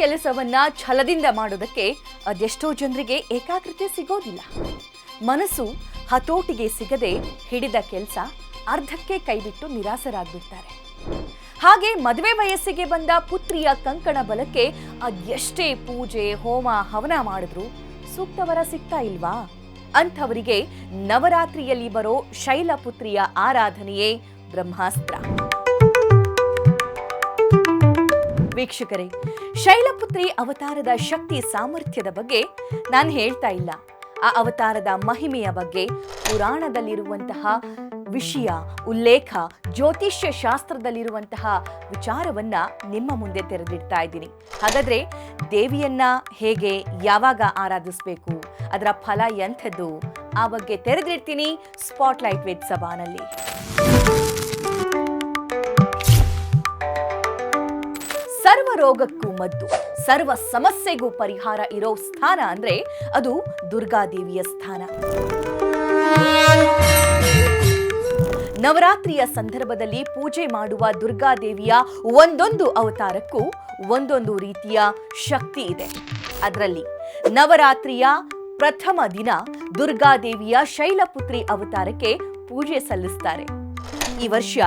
ಕೆಲಸವನ್ನ ಛಲದಿಂದ ಮಾಡೋದಕ್ಕೆ ಅದೆಷ್ಟೋ ಜನರಿಗೆ ಏಕಾಗ್ರತೆ ಸಿಗೋದಿಲ್ಲ. ಮನಸ್ಸು ಹತೋಟಿಗೆ ಸಿಗದೆ ಹಿಡಿದ ಕೆಲಸ ಅರ್ಧಕ್ಕೆ ಕೈಬಿಟ್ಟು ನಿರಾಸರಾಗ್ಬಿಡ್ತಾರೆ. ಹಾಗೆ ಮದುವೆ ವಯಸ್ಸಿಗೆ ಬಂದ ಪುತ್ರಿಯ ಕಂಕಣ ಬಲಕ್ಕೆ ಅದೆಷ್ಟೇ ಪೂಜೆ, ಹೋಮ, ಹವನ ಮಾಡಿದ್ರು ಸೂಕ್ತವರ ಸಿಗ್ತಾ ಇಲ್ವಾ? ಅಂಥವರಿಗೆ ನವರಾತ್ರಿಯಲ್ಲಿ ಬರೋ ಶೈಲಪುತ್ರಿಯ ಆರಾಧನೆಯೇ ಬ್ರಹ್ಮಾಸ್ತ್ರ. ವೀಕ್ಷಕರೇ, ಶೈಲಪುತ್ರಿ ಅವತಾರದ ಶಕ್ತಿ ಸಾಮರ್ಥ್ಯದ ಬಗ್ಗೆ ನಾನು ಹೇಳ್ತಾ ಇಲ್ಲ. ಆ ಅವತಾರದ ಮಹಿಮೆಯ ಬಗ್ಗೆ ಪುರಾಣದಲ್ಲಿರುವಂತಹ ವಿಷಯ, ಉಲ್ಲೇಖ, ಜ್ಯೋತಿಷ್ಯ ಶಾಸ್ತ್ರದಲ್ಲಿರುವಂತಹ ವಿಚಾರವನ್ನ ನಿಮ್ಮ ಮುಂದೆ ತೆರೆದಿಡ್ತಾ ಇದ್ದೀನಿ. ಹಾಗಾದ್ರೆ ದೇವಿಯನ್ನ ಹೇಗೆ, ಯಾವಾಗ ಆರಾಧಿಸಬೇಕು, ಅದರ ಫಲ ಎಂಥದ್ದು, ಆ ಬಗ್ಗೆ ತೆರೆದಿಡ್ತೀನಿ ಸ್ಪಾಟ್ಲೈಟ್ ವಿತ್ ಸಭಾನಲ್ಲಿ ರೋಗಕ್ಕೂ ಮದ್ದು. ಸರ್ವ ಸಮಸ್ಯೆಗೂ ಪರಿಹಾರ ಇರೋ ಸ್ಥಾನ ಅಂದ್ರೆ ಅದು ದುರ್ಗಾದೇವಿಯ ಸ್ಥಾನ. ನವರಾತ್ರಿಯ ಸಂದರ್ಭದಲ್ಲಿ ಪೂಜೆ ಮಾಡುವ ದುರ್ಗಾದೇವಿಯ ಒಂದೊಂದು ಅವತಾರಕ್ಕೂ ಒಂದೊಂದು ರೀತಿಯ ಶಕ್ತಿ ಇದೆ. ಅದರಲ್ಲಿ ನವರಾತ್ರಿಯ ಪ್ರಥಮ ದಿನ ದುರ್ಗಾದೇವಿಯ ಶೈಲಪುತ್ರಿ ಅವತಾರಕ್ಕೆ ಪೂಜೆ ಸಲ್ಲಿಸ್ತಾರೆ. ಈ ವರ್ಷ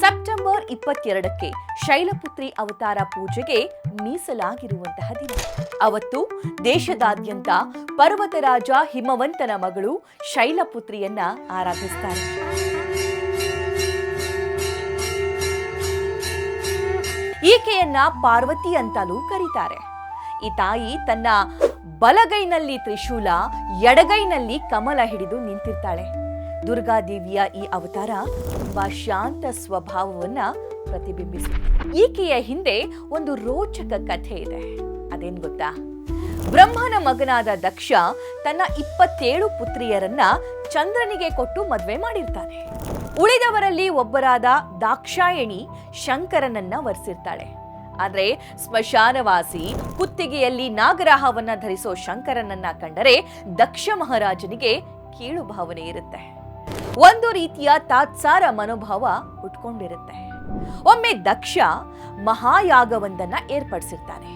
ಸೆಪ್ಟೆಂಬರ್ ಇಪ್ಪತ್ತೆರಡಕ್ಕೆ ಶೈಲಪುತ್ರಿ ಅವತಾರ ಪೂಜೆಗೆ ಮೀಸಲಾಗಿರುವಂತಹ ದಿನ. ಅವತ್ತು ದೇಶದಾದ್ಯಂತ ಪರ್ವತರಾಜ ಹಿಮವಂತನ ಮಗಳು ಶೈಲಪುತ್ರಿಯನ್ನ ಆರಾಧಿಸ್ತಾರೆ. ಈಕೆಯನ್ನ ಪಾರ್ವತಿ ಅಂತಲೂ ಕರೀತಾರೆ. ಈ ತಾಯಿ ತನ್ನ ಬಲಗೈನಲ್ಲಿ ತ್ರಿಶೂಲ, ಎಡಗೈನಲ್ಲಿ ಕಮಲ ಹಿಡಿದು ನಿಂತಿರ್ತಾಳೆ. ದುರ್ಗಾದೇವಿಯ ಈ ಅವತಾರ ತುಂಬಾ ಶಾಂತ ಸ್ವಭಾವವನ್ನ ಪ್ರತಿಬಿಂಬಿಸಿ ಈಕೆಯ ಹಿಂದೆ ಒಂದು ರೋಚಕ ಕಥೆ ಇದೆ. ಅದೇನ್ ಗೊತ್ತಾ? ಬ್ರಹ್ಮನ ಮಗನಾದ ದಕ್ಷ ತನ್ನ ಇಪ್ಪತ್ತೇಳು ಪುತ್ರಿಯರನ್ನ ಚಂದ್ರನಿಗೆ ಕೊಟ್ಟು ಮದುವೆ ಮಾಡಿರ್ತಾನೆ. ಉಳಿದವರಲ್ಲಿ ಒಬ್ಬರಾದ ದಾಕ್ಷಾಯಣಿ ಶಂಕರನನ್ನ ವರಿಸಿರ್ತಾಳೆ. ಆದ್ರೆ ಸ್ಮಶಾನವಾಸಿ ಕುತ್ತಿಗೆಯಲ್ಲಿ ನಾಗರಾಹವನ್ನ ಧರಿಸೋ ಶಂಕರನನ್ನ ಕಂಡರೆ ದಕ್ಷ ಮಹಾರಾಜನಿಗೆ ಕೀಳು ಭಾವನೆ ಇರುತ್ತೆ. ಒಂದು ರೀತಿಯ ತಾತ್ಸಾರ ಮನೋಭಾವ ಉಟ್ಕೊಂಡಿರುತ್ತೆ. ಒಮ್ಮೆ ದಕ್ಷ ಮಹಾಯಾಗವೊಂದನ್ನ ಏರ್ಪಡಿಸಿರ್ತಾನೆ.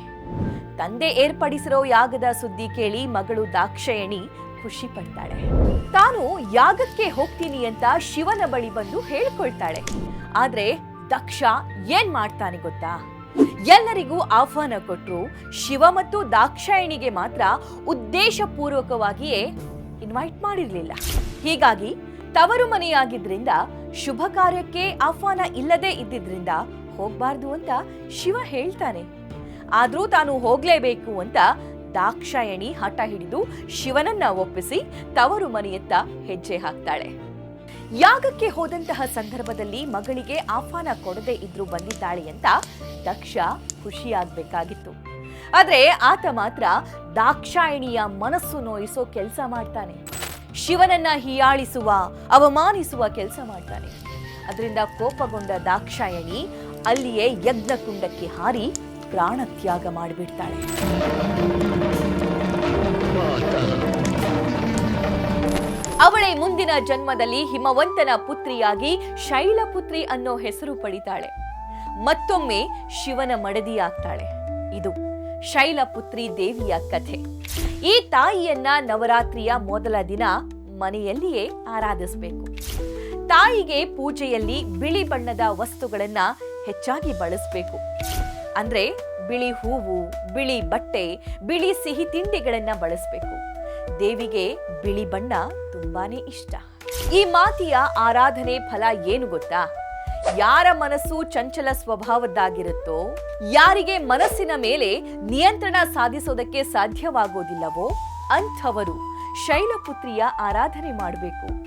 ತಂದೆ ಏರ್ಪಡಿಸಿರೋ ಯಾಗದ ಸುದ್ದಿ ಕೇಳಿ ಮಗಳು ದಾಕ್ಷಾಯಣಿ ಖುಷಿ ಪಡ್ತಾಳೆ. ತಾನು ಯಾಗಕ್ಕೆ ಹೋಗ್ತೀನಿ ಅಂತ ಶಿವನ ಬಳಿ ಬಂದು ಹೇಳ್ಕೊಳ್ತಾಳೆ. ಆದ್ರೆ ದಕ್ಷ ಏನ್ ಮಾಡ್ತಾನೆ ಗೊತ್ತಾ? ಎಲ್ಲರಿಗೂ ಆಹ್ವಾನ ಕೊಟ್ಟರು ಶಿವ ಮತ್ತು ದಾಕ್ಷಾಯಣಿಗೆ ಮಾತ್ರ ಉದ್ದೇಶಪೂರ್ವಕವಾಗಿಯೇ ಇನ್ವೈಟ್ ಮಾಡಿರಲಿಲ್ಲ. ಹೀಗಾಗಿ ತವರು ಮನೆಯಾಗಿದ್ದರಿಂದ ಶುಭ ಕಾರ್ಯಕ್ಕೆ ಆಹ್ವಾನ ಇಲ್ಲದೆ ಇದ್ದಿದ್ರಿಂದ ಹೋಗ್ಬಾರ್ದು ಅಂತ ಶಿವ ಹೇಳ್ತಾನೆ. ಆದರೂ ತಾನು ಹೋಗ್ಲೇಬೇಕು ಅಂತ ದಾಕ್ಷಾಯಣಿ ಹಠ ಹಿಡಿದು ಶಿವನನ್ನ ಒಪ್ಪಿಸಿ ತವರು ಮನೆಯತ್ತ ಹೆಜ್ಜೆ ಹಾಕ್ತಾಳೆ. ಯಾಗಕ್ಕೆ ಹೋದಂತಹ ಸಂದರ್ಭದಲ್ಲಿ ಮಗಳಿಗೆ ಆಹ್ವಾನ ಕೊಡದೆ ಇದ್ರು ಬಂದಿದ್ದಾಳೆ ಅಂತ ದಕ್ಷ ಖುಷಿಯಾಗಬೇಕಾಗಿತ್ತು. ಆದರೆ ಆತ ಮಾತ್ರ ದಾಕ್ಷಾಯಣಿಯ ಮನಸ್ಸು ನೋಯಿಸೋ ಕೆಲಸ ಮಾಡ್ತಾನೆ. ಶಿವನನ್ನ ಹೀಯಾಳಿಸುವ, ಅವಮಾನಿಸುವ ಕೆಲಸ ಮಾಡ್ತಾನೆ. ಅದರಿಂದ ಕೋಪಗೊಂಡ ದಾಕ್ಷಾಯಣಿ ಅಲ್ಲಿಯೇ ಯಜ್ಞಕುಂಡಕ್ಕೆ ಹಾರಿ ಪ್ರಾಣತ್ಯಾಗ ಮಾಡಿಬಿಡ್ತಾಳೆ. ಅವಳೇ ಮುಂದಿನ ಜನ್ಮದಲ್ಲಿ ಹಿಮವಂತನ ಪುತ್ರಿಯಾಗಿ ಶೈಲಪುತ್ರಿ ಅನ್ನೋ ಹೆಸರು ಪಡಿತಾಳೆ. ಮತ್ತೊಮ್ಮೆ ಶಿವನ ಮಡದಿಯಾಗ್ತಾಳೆ. ಇದು ಶೈಲಪುತ್ರಿ ದೇವಿಯ ಕಥೆ. ಈ ತಾಯಿಯನ್ನ ನವರಾತ್ರಿಯ ಮೊದಲ ದಿನ ಮನೆಯಲ್ಲಿಯೇ ಆರಾಧಿಸಬೇಕು. ತಾಯಿಗೆ ಪೂಜೆಯಲ್ಲಿ ಬಿಳಿ ಬಣ್ಣದ ವಸ್ತುಗಳನ್ನ ಹೆಚ್ಚಾಗಿ ಬಳಸಬೇಕು. ಅಂದ್ರೆ ಬಿಳಿ ಹೂವು, ಬಿಳಿ ಬಟ್ಟೆ, ಬಿಳಿ ಸಿಹಿ ತಿಂಡಿಗಳನ್ನ ಬಳಸಬೇಕು. ದೇವಿಗೆ ಬಿಳಿ ಬಣ್ಣ ತುಂಬಾನೇ ಇಷ್ಟ. ಈ ಮಾತಿಯ ಆರಾಧನೆ ಫಲ ಏನು ಗೊತ್ತಾ? ಯಾರ ಮನಸ್ಸು ಚಂಚಲ ಸ್ವಭಾವದ್ದಾಗಿರುತ್ತೋ, ಯಾರಿಗೆ ಮನಸ್ಸಿನ ಮೇಲೆ ನಿಯಂತ್ರಣ ಸಾಧಿಸೋದಕ್ಕೆ ಸಾಧ್ಯವಾಗೋದಿಲ್ಲವೋ, ಅಂಥವರು ಶೈಲಪುತ್ರಿಯ ಆರಾಧನೆ ಮಾಡಬೇಕು.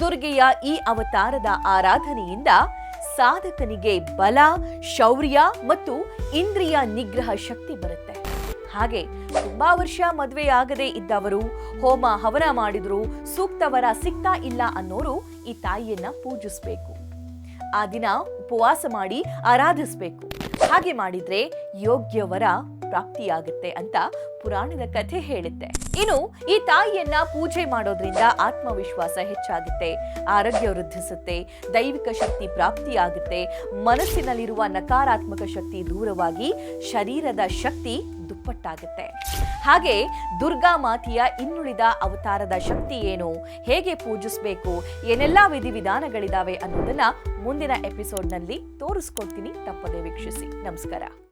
ದುರ್ಗೆಯ ಈ ಅವತಾರದ ಆರಾಧನೆಯಿಂದ ಸಾಧಕನಿಗೆ ಬಲ, ಶೌರ್ಯ ಮತ್ತು ಇಂದ್ರಿಯ ನಿಗ್ರಹ ಶಕ್ತಿ ಬರುತ್ತೆ. ಹಾಗೆ ತುಂಬಾ ವರ್ಷ ಮದುವೆ ಇದ್ದವರು, ಹೋಮ ಹವನ ಮಾಡಿದ್ರು, ಸೂಕ್ತವರ ಸಿಗ್ತಾ ಇಲ್ಲ ಅನ್ನೋರು ಈ ತಾಯಿಯನ್ನ ಪೂಜಿಸ್ಬೇಕು. ಆ ದಿನ ಉಪವಾಸ ಮಾಡಿ ಆರಾಧಿಸಬೇಕು. ಹಾಗೆ ಮಾಡಿದ್ರೆ ಯೋಗ್ಯವರ ಪ್ರಾಪ್ತಿಯಾಗುತ್ತೆ ಅಂತ ಪುರಾಣದ ಕಥೆ ಹೇಳುತ್ತೆ. ಇನ್ನು ಈ ತಾಯಿಯನ್ನ ಪೂಜೆ ಮಾಡೋದ್ರಿಂದ ಆತ್ಮವಿಶ್ವಾಸ ಹೆಚ್ಚಾಗುತ್ತೆ, ಆರೋಗ್ಯ ವೃದ್ಧಿಸುತ್ತೆ, ದೈವಿಕ ಶಕ್ತಿ ಪ್ರಾಪ್ತಿಯಾಗುತ್ತೆ, ಮನಸ್ಸಿನಲ್ಲಿರುವ ನಕಾರಾತ್ಮಕ ಶಕ್ತಿ ದೂರವಾಗಿ ಶರೀರದ ಶಕ್ತಿ ದುಪ್ಪಟ್ಟಾಗುತ್ತೆ. ಹಾಗೆ ದುರ್ಗಾ ಮಾತೆಯ ಇನ್ನುಳಿದ ಅವತಾರದ ಶಕ್ತಿ ಏನು, ಹೇಗೆ ಪೂಜಿಸಬೇಕು, ಏನೆಲ್ಲ ವಿಧಿವಿಧಾನಗಳಿದಾವೆ ಅನ್ನೋದನ್ನ ಮುಂದಿನ ಎಪಿಸೋಡ್ನಲ್ಲಿ ತೋರಿಸ್ಕೊಡ್ತೀನಿ. ತಪ್ಪದೆ ವೀಕ್ಷಿಸಿ. ನಮಸ್ಕಾರ.